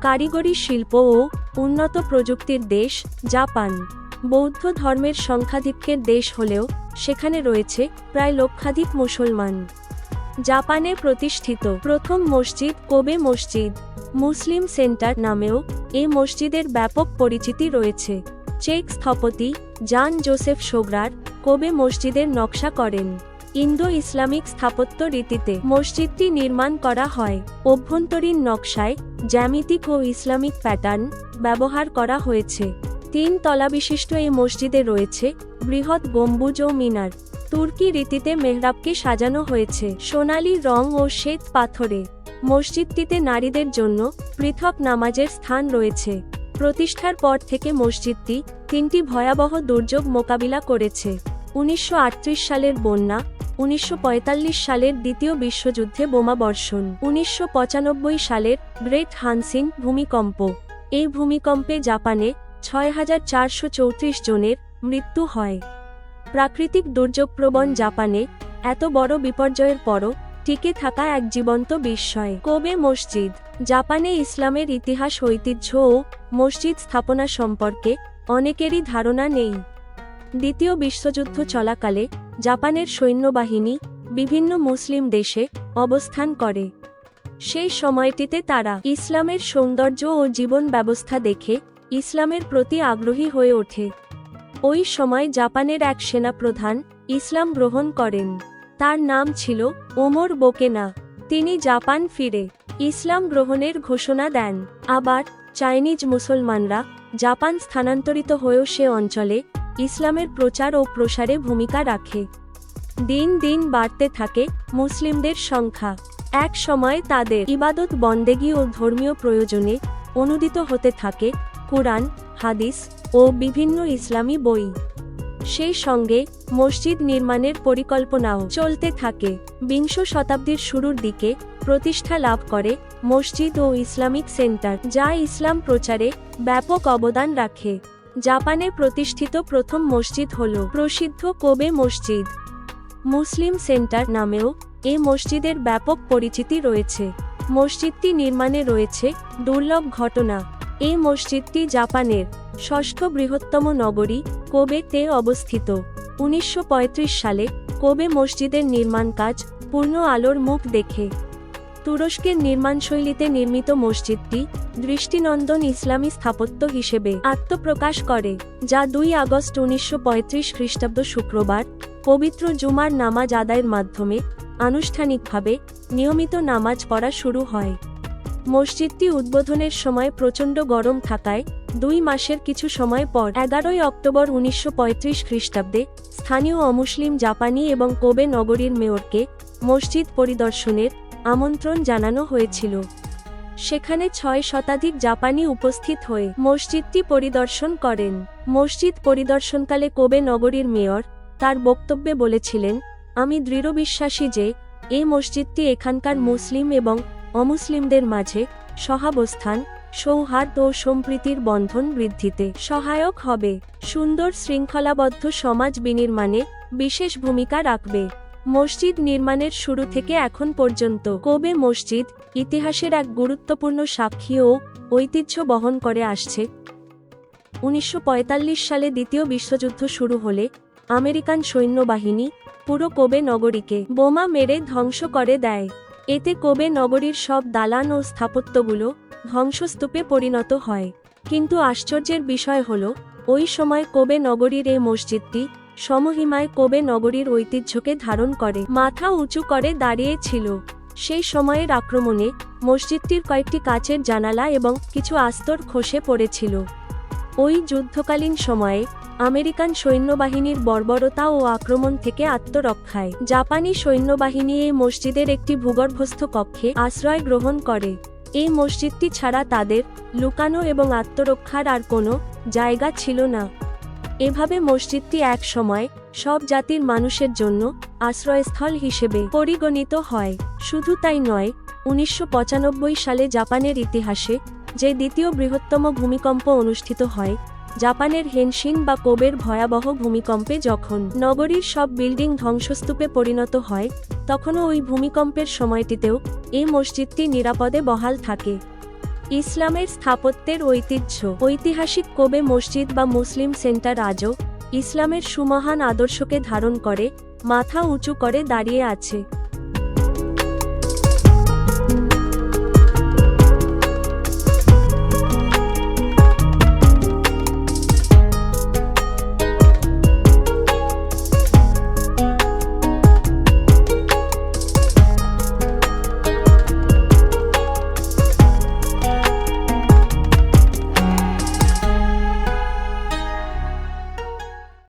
কারিগরি শিল্প ও উন্নত প্রযুক্তির দেশ, জাপান। বৌদ্ধ ধর্মের সংখ্যাধিক্যের দেশ হলেও সেখানে রয়েছে প্রায় লক্ষাধিক মুসলমান। জাপানে প্রতিষ্ঠিত প্রথম মসজিদ কোবে মসজিদ, মুসলিম সেন্টার নামেও এই মসজিদের ব্যাপক পরিচিতি রয়েছে। চেক স্থপতি জান জোসেফ সোগরার কোবে মসজিদের নকশা করেন। ইন্দো ইসলামিক স্থাপত্য রীতিতে মসজিদটি নির্মাণ করা হয়। অভ্যন্তরীণ নকশায় জ্যামিতিক ও ইসলামিক প্যাটার্ন ব্যবহার করা হয়েছে। তিন তলা বিশিষ্ট এই মসজিদে রয়েছে বৃহৎ গম্বুজ ও মিনার। তুর্কি রীতিতে মেহরাবকে সাজানো হয়েছে সোনালি রং ও শ্বেত পাথরে। মসজিদটিতে নারীদের জন্য পৃথক নামাজের স্থান রয়েছে। প্রতিষ্ঠার পর থেকে মসজিদটি তিনটি ভয়াবহ দুর্যোগ মোকাবিলা করেছে। উনিশশো আটত্রিশ সালের বন্যা উনিশশো পঁয়তাল্লিশ সালের দ্বিতীয় বিশ্বযুদ্ধে বোমাবর্ষণ উনিশশো পঁচানব্বই সালের গ্রেট হানসিন ভূমিকম্প। এই ভূমিকম্পে জাপানে ছয় হাজার চারশো চৌত্রিশ জনের মৃত্যু হয়। প্রাকৃতিক দুর্যোগপ্রবণ জাপানে এত বড় বিপর্যয়ের পরও টিকে থাকা এক জীবন্ত বিস্ময়। কোবে মসজিদ, জাপানে ইসলামের ইতিহাস, ঐতিহ্য ও মসজিদ স্থাপনা সম্পর্কে অনেকেরই ধারণা নেই। দ্বিতীয় বিশ্বযুদ্ধ চলাকালে জাপানের সৈন্যবাহিনী বিভিন্ন মুসলিম দেশে অবস্থান করে। সেই সময়টিতে তারা ইসলামের সৌন্দর্য ও জীবন ব্যবস্থা দেখে ইসলামের প্রতি আগ্রহী হয়ে ওঠে। ওই সময় জাপানের এক সেনাপ্রধান ইসলাম গ্রহণ করেন। তার নাম ছিল ওমর বোকেনা। তিনি জাপান ফিরে ইসলাম গ্রহণের ঘোষণা দেন। আবার চাইনিজ মুসলমানরা জাপান স্থানান্তরিত হয়েও সে অঞ্চলে ইসলামের প্রচার ও প্রসারে ভূমিকা রাখে। দিন দিন বাড়তে থাকে মুসলিমদের সংখ্যা। এক সময় তাদের ইবাদত বন্দেগী ও ধর্মীয় প্রয়োজনে অনুদিত হতে থাকে কুরআন, হাদিস ও বিভিন্ন ইসলামী বই। সেই সঙ্গে মসজিদ নির্মাণের পরিকল্পনাও চলতে থাকে। বিংশ শতাব্দীর শুরুর দিকে প্রতিষ্ঠা লাভ করে মসজিদ ও ইসলামিক সেন্টার, যা ইসলাম প্রচারে ব্যাপক অবদান রাখে। জাপানে প্রতিষ্ঠিত প্রথম মসজিদ হল প্রসিদ্ধ কোবে মসজিদ। মুসলিম সেন্টার নামেও এ মসজিদের ব্যাপক পরিচিতি রয়েছে। মসজিদটি নির্মাণে রয়েছে দুর্লভ ঘটনা। এই মসজিদটি জাপানের ষষ্ঠ বৃহত্তম নগরী কোবেতে অবস্থিত। উনিশশো পঁয়ত্রিশ সালে কোবে মসজিদের নির্মাণ কাজ পূর্ণ আলোর মুখ দেখে। তুরস্কের নির্মাণশৈলীতে নির্মিত মসজিদটি দৃষ্টিনন্দন ইসলামী স্থাপত্য হিসেবে আত্মপ্রকাশ করে, যা দুই আগস্ট উনিশশো পঁয়ত্রিশ খ্রিস্টাব্দ শুক্রবার পবিত্র জুমার নামাজ আদায়ের মাধ্যমে আনুষ্ঠানিকভাবে নিয়মিত নামাজ পড়া শুরু হয়। মসজিদটি উদ্বোধনের সময় প্রচণ্ড গরম থাকায় দুই মাসের কিছু সময় পর এগারোই অক্টোবর উনিশশো পঁয়ত্রিশ খ্রিস্টাব্দে স্থানীয় অমুসলিম জাপানি এবং কোবে নগরীর মেয়রকে মসজিদ পরিদর্শনের আমন্ত্রণ জানানো হয়েছিল। সেখানে ছয় শতাধিক জাপানি উপস্থিত হয়ে মসজিদটি পরিদর্শন করেন। মসজিদ পরিদর্শনকালে কোবে নগরীর মেয়র তার বক্তব্যে বলেছিলেন, আমি দৃঢ় বিশ্বাসী যে এই মসজিদটি এখানকার মুসলিম এবং অমুসলিমদের মাঝে সহাবস্থান সৌহার্দ্য ও সম্প্রীতির বন্ধন বৃদ্ধিতে সহায়ক হবে। সুন্দর শৃঙ্খলাবদ্ধ সমাজ বিনির্মাণে বিশেষ ভূমিকা রাখবে। মসজিদ নির্মাণের শুরু থেকে এখন পর্যন্ত। কোবে মসজিদ ইতিহাসের এক গুরুত্বপূর্ণ সাক্ষী ও ঐতিহ্য বহন করে আসছে? উনিশশো পঁয়তাল্লিশ সালে দ্বিতীয় বিশ্বযুদ্ধ শুরু হলে আমেরিকান সৈন্যবাহিনী পুরো কোবে নগরীকে বোমা মেরে ধ্বংস করে দেয়। এতে কোবে নগরীর সব দালান ও স্থাপত্যগুলো ধ্বংসস্তূপে পরিণত হয়। কিন্তু আশ্চর্যের বিষয় হল, ওই সময় কোবে নগরীর এই মসজিদটি সমহিমায় কোবে নগরীর ঐতিহ্যকে ধারণ করে। মাথা উঁচু করে দাঁড়িয়ে ছিল। সেই সময়ের আক্রমণে মসজিদটির কয়েকটি কাচের জানালা এবং কিছু আস্তর খসে পড়েছিল। ওই যুদ্ধকালীন সময়ে আমেরিকান সৈন্যবাহিনীর বর্বরতা ও আক্রমণ থেকে আত্মরক্ষায়। জাপানি সৈন্যবাহিনী এই মসজিদের একটি ভূগর্ভস্থ কক্ষে আশ্রয় গ্রহণ করে। এই মসজিদটি ছাড়া তাদের লুকানো এবং আত্মরক্ষার আর কোনো জায়গা ছিল না। এভাবে মসজিদটি এক সময় সব জাতির মানুষের জন্য আশ্রয়স্থল হিসেবে পরিগণিত হয়। শুধু তাই নয়, উনিশশো সালে জাপানের ইতিহাসে যে দ্বিতীয় বৃহত্তম ভূমিকম্প অনুষ্ঠিত হয়, জাপানের হেনশিন বা কোবের ভয়াবহ ভূমিকম্পে যখন নগরীর সব বিল্ডিং ধ্বংসস্তূপে পরিণত হয়, তখনও ওই ভূমিকম্পের সময়টিতেও এই মসজিদটি নিরাপদে বহাল থাকে। ইসলামের স্থাপত্যের ঐতিহ্য। ঐতিহাসিক কবে মসজিদ বা মুসলিম সেন্টার আজও ইসলামের সুমহান আদর্শকে ধারণ করে, মাথা উঁচু করে দাঁড়িয়ে আছে।